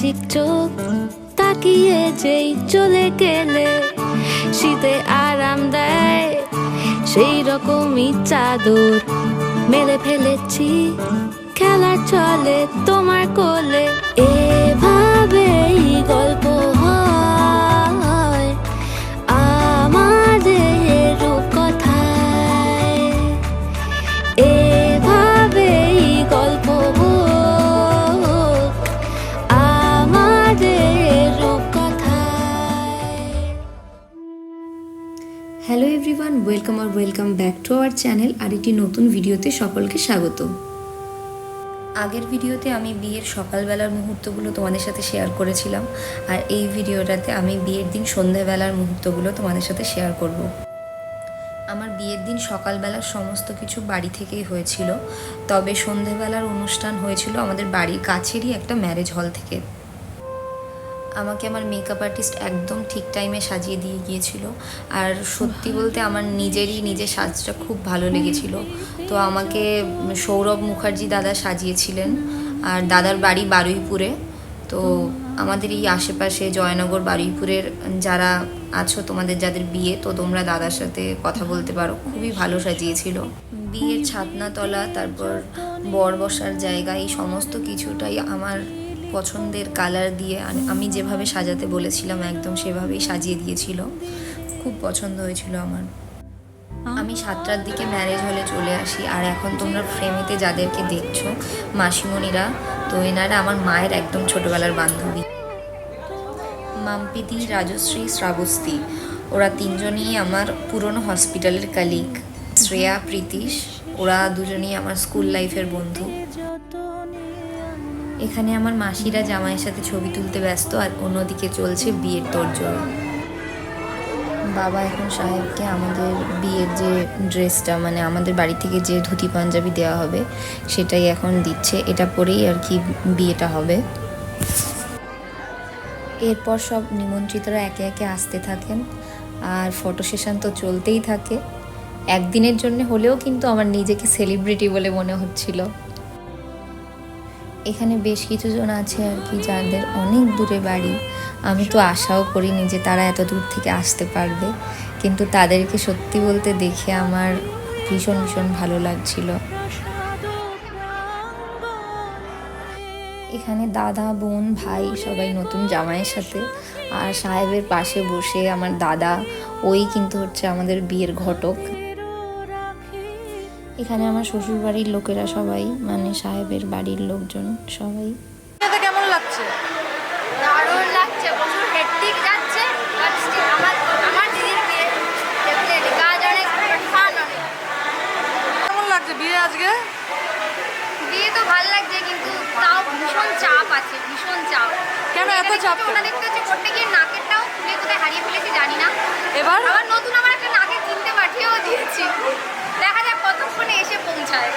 ঝিক চোখ তাকিয়ে যেই চলে গেলে শীতে আরাম দেয়। সেই রকমই চাদর মেলে ফেলেছি, খেলা চলে তোমার কোলে। এভাবেই গল্প everyone welcome R welcome back to our channel আর একটি নতুন ভিডিওতে সকলকে স্বাগত। আগের ভিডিওতে আমি বিয়ের সকালবেলার মুহূর্তগুলো তোমাদের সাথে শেয়ার করেছিলাম। আর এই ভিডিওটাতে আমি বিয়ের দিন সন্ধ্যাবেলার মুহূর্তগুলো তোমাদের সাথে শেয়ার করব। আমার বিয়ের দিন সকালবেলার সমস্ত কিছু বাড়ি থেকেই হয়েছিল। তবে সন্ধেবেলার অনুষ্ঠান হয়েছিল আমাদের বাড়ির কাছেরই একটা ম্যারেজ হল থেকে। আমাকে আমার মেকআপ আর্টিস্ট একদম ঠিক টাইমে সাজিয়ে দিয়ে গিয়েছিল। আর সত্যি বলতে আমার নিজেরই নিজের সাজটা খুব ভালো লেগেছিল। তো আমাকে সৌরভ মুখার্জি দাদা সাজিয়েছিলেন আর দাদার বাড়ি বারুইপুরে। তো আমাদের এই আশেপাশে জয়নগর বারুইপুরের যারা আছো, তোমাদের যাদের বিয়ে, তো তোমরা দাদার সাথে কথা বলতে পারো। খুবই ভালো সাজিয়েছিল। বিয়ের ছাতনাতলা তারপর বর বসার জায়গা, এই সমস্ত কিছুটাই আমার পছন্দের কালার দিয়ে আমি যেভাবে সাজাতে বলেছিলাম, একদম সেভাবেই সাজিয়ে দিয়েছিল। খুব পছন্দ হয়েছিল আমার। আমি সাতটার দিকে ম্যারেজ হলে চলে আসি, আর এখন তোমরা ফ্রেমেতে যাদেরকে দেখছ, মাসিমণিরা, তো এনারা আমার মায়ের একদম ছোটবেলার বান্ধবী। মাম্পিতি, রাজশ্রী, শ্রাবস্তি, ওরা তিনজনই আমার পুরনো হসপিটালের কালিগ শ্রেয়া, প্রীতিশ, ওরা দুজনেই আমার স্কুল লাইফের বন্ধু। এখানে আমার মাসিরা জামাইয়ের সাথে ছবি তুলতে ব্যস্ত আর অন্যদিকে চলছে বিয়ের তোড়জোড়। বাবা এখন সাহেবকে আমাদের বিয়ের যে ড্রেসটা মানে আমাদের বাড়ি থেকে যে ধুতি পাঞ্জাবি দেওয়া হবে, সেটাই এখন দিচ্ছে। এটা পরেই আর কি বিয়েটা হবে। এরপর সব নিমন্ত্রিতরা একে একে আসতে থাকেন। আর ফটো সেশন তো চলতেই থাকে। একদিনের জন্য হলেও কিন্তু আমার নিজেকে সেলিব্রিটি বলে মনে হচ্ছিল। এখানে বেশ কিছু জন আছে আর কি যাদের অনেক দূরে বাড়ি। আমি তো আশাও করিনি যে তারা এত দূর থেকে আসতে পারবে। কিন্তু তাদেরকে সত্যি বলতে দেখে আমার ভীষণ ভীষণ ভালো লাগছিল। এখানে দাদা, বোন, ভাই সবাই নতুন জামাইয়ের সাথে। আর সাহেবের পাশে বসে আমার দাদা, ওই কিন্তু হচ্ছে আমাদের বিয়ের ঘটক। এখানে আমার শ্বশুর বাড়ির লোকেরা সবাই মানে সাহেবের বাড়ির লোকজন সবাই। কেমন লাগছে? দারুণ লাগছে প্রচুর হেডটিক যাচ্ছে আমার আমার দিদির বিয়ে কাজ অনেক ফান অনেক। কেমন লাগছে বিয়ে আজকে? বিয়ে তো ভালো লাগছে কিন্তু তাও ভীষণ চাপ আছে ভীষণ চাপ। কেন এত চাপ কেন? ওনা দেখতে হচ্ছে করতে গিয়ে নাকেরটাও খুলে কোথায় হারিয়ে ফেলেছি জানি না। এবার? আবার নতুন আমার একটা নাকের কিনতে পাঠিয়েও দিয়েছি। দেখা যাক কতক্ষণে এসে পৌঁছায়।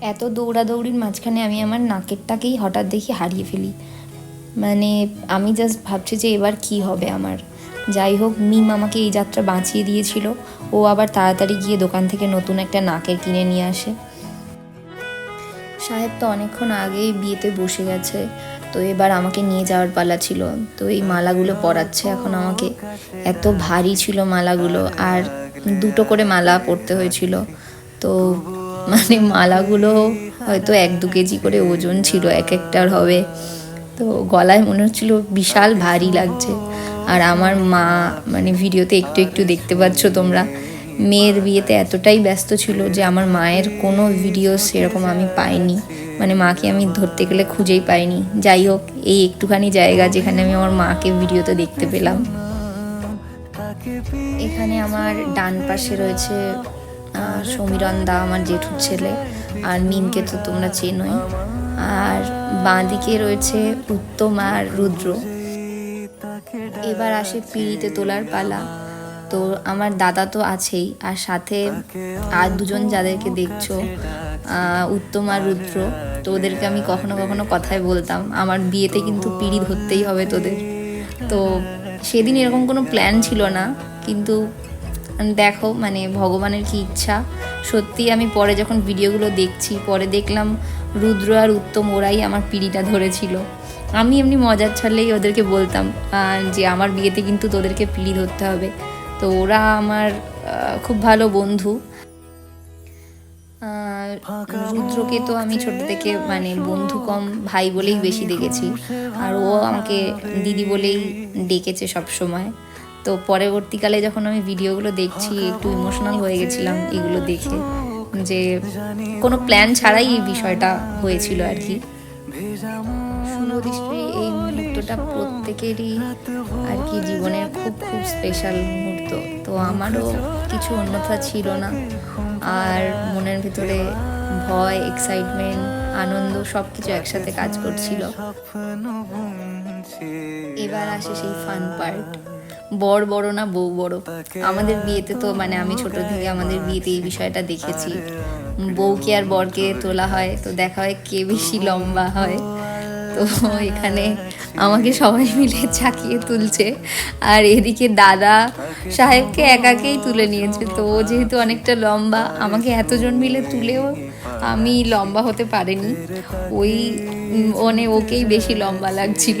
এত দৌড়াদৌড়ির মাঝখানে আমি আমার নাকেরটাকেই হঠাৎ দেখি হারিয়ে ফেলি। মানে আমি জাস্ট ভাবছি যে এবার কি হবে আমার। যাই হোক, মিম আমাকে এই যাত্রা বাঁচিয়ে দিয়েছিল। ও আবার তাড়াতাড়ি গিয়ে দোকান থেকে নতুন একটা নাকের কিনে নিয়ে আসে। সাহেব তো অনেকক্ষণ আগেই বিয়েতে বসে গেছে। তো এবার আমাকে নিয়ে যাওয়ার পালা ছিল। তো এই মালাগুলো পরাচ্ছে এখন আমাকে। এত ভারী ছিল মালাগুলো। আর দুটো করে মালা পরতে হয়েছিল। তো মানে মালাগুলো হয়তো এক দু কেজি করে ওজন ছিল, এক একটার হবে। তো গলায় মনে হচ্ছিল বিশাল ভারী লাগছে। আর আমার মা মানে ভিডিওতে একটু একটু দেখতে পাচ্ছ তোমরা। মেয়ের বিয়েতে এতটাই ব্যস্ত ছিল যে আমার মায়ের কোনো ভিডিও সেরকম আমি পাইনি। মানে মাকে আমি ধরতে গেলে খুঁজেই পাইনি। যাই হোক, এই একটুখানি জায়গা যেখানে আমি আমার মাকে ভিডিওতে দেখতে পেলাম। এখানে আমার ডান পাশে রয়েছে সমীরণ দা আমার জেঠুর ছেলে, আর মিমকে তো তোমরা চেনোই। আর বাঁ দিকে রয়েছে উত্তম আর রুদ্র। এবার আসে পিড়িতে তোলার পালা। তো আমার দাদা তো আছেই, আর সাথে আর দুজন যাদেরকে দেখছ উত্তম আর রুদ্র, তো ওদেরকে আমি কখনো কখনো কথায় বলতাম। আমার বিয়েতে কিন্তু পিড়ি ধরতেই হবে তোদের। তো সেদিন এরকম কোনো প্ল্যান ছিল না, কিন্তু দেখো মানে ভগবানের কি ইচ্ছা। সত্যি আমি পরে যখন ভিডিওগুলো দেখছি, পরে দেখলাম রুদ্র আর উত্তম ওরাই আমার পিড়িটা ধরেছিল। আমি এমনি মজার ছাড়লেই ওদেরকে বলতাম যে আমার বিয়েতে কিন্তু তোদেরকে পিড়ি ধরতে হবে। তো ওরা আমার খুব ভালো বন্ধু। রুদ্রকে তো আমি ছোট থেকে মানে বন্ধু কম ভাই বলেই বেশি দেখেছি। আর ও আমাকে দিদি বলেই ডেকেছে সব সময়। তো পরবর্তীকালে যখন আমি ভিডিওগুলো দেখছি একটু ইমোশনাল হয়ে গেছিলাম এগুলো দেখে। যে কোনো প্ল্যান ছাড়াই এই বিষয়টা হয়েছিল আর কি। এই মুহূর্তটা প্রত্যেকেরই আর কি জীবনের খুব খুব স্পেশাল মুহূর্ত। তো আমারও কিছু অন্যথা ছিল না। আর মনের ভিতরে ভয় এক্সাইটমেন্ট আনন্দ সব কিছু একসাথে কাজ করছিল। এবার আসে সেই ফান পার্ট বড় বড় না বউ বড়। আমাদের বিয়েতে তো মানে আমি ছোট থেকে আমাদের বিয়েতে এই বিষয়টা দেখেছি। বউকে আর বরকে তোলা হয়, তো দেখা হয় কে বেশি লম্বা হয়। তো এখানে আমাকে সবাই মিলে চাকিয়ে তুলছে। আর এদিকে দাদা সাহেবকে একাকেই তুলে নিয়েছে। তো ও যেহেতু অনেকটা লম্বা আমাকে এতজন মিলে তুলেও আমি লম্বা হতে পারিনি। ওই ওনে মানে ওকেই বেশি লম্বা লাগছিল।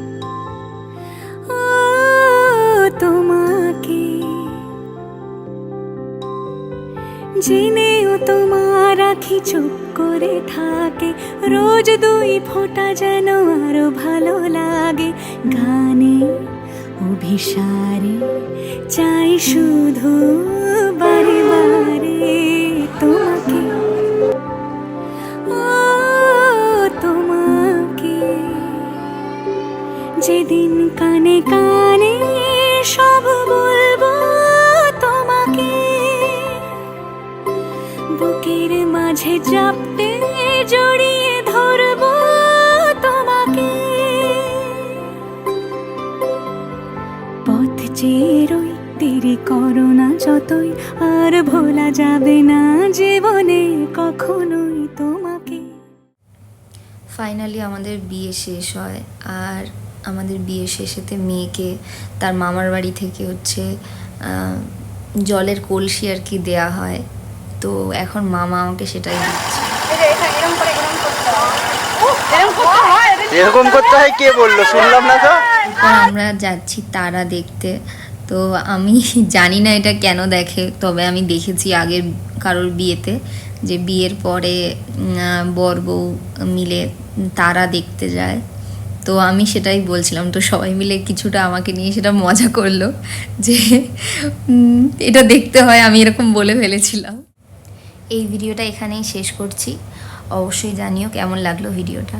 জেনেও তোমার আখি চুপ করে থাকে। রোজ দুই ফোঁটা যেন আরও ভালো লাগে। গানে, অভিসারে চাই শুধু মাঝে চাপতে জড়িয়ে ধরবো তোমাকে। পথ চেয়ে রই করোনা যতই, আর ভোলা যাবে না জীবনে কখনোই তোমাকে। ফাইনালি আমাদের বিয়ে শেষ হয়, আর আমাদের বিয়ে শেষেতে মেয়েকে তার মামার বাড়ি থেকে হচ্ছে জলের কলসি আর কি দেয়া হয়। তো এখন মামা আমাকে সেটাই দিচ্ছে। এরকম করতে হয়। কে বলল? শুনলাম না তো। আমরা যাচ্ছি তারা দেখতে। তো আমি জানি না এটা কেন দেখে তবে আমি দেখেছি আগের কারোর বিয়েতে যে বিয়ের পরে বর বউ মিলে তারা দেখতে যায়। তো আমি সেটাই বলছিলাম তো সবাই মিলে কিছুটা আমাকে নিয়ে সেটা মজা করল যে এটা দেখতে হয় আমি এরকম বলে ফেলেছিলাম। এই ভিডিওটা এখানেই শেষ করছি। অবশ্যই জানিও কেমন লাগল ভিডিওটা।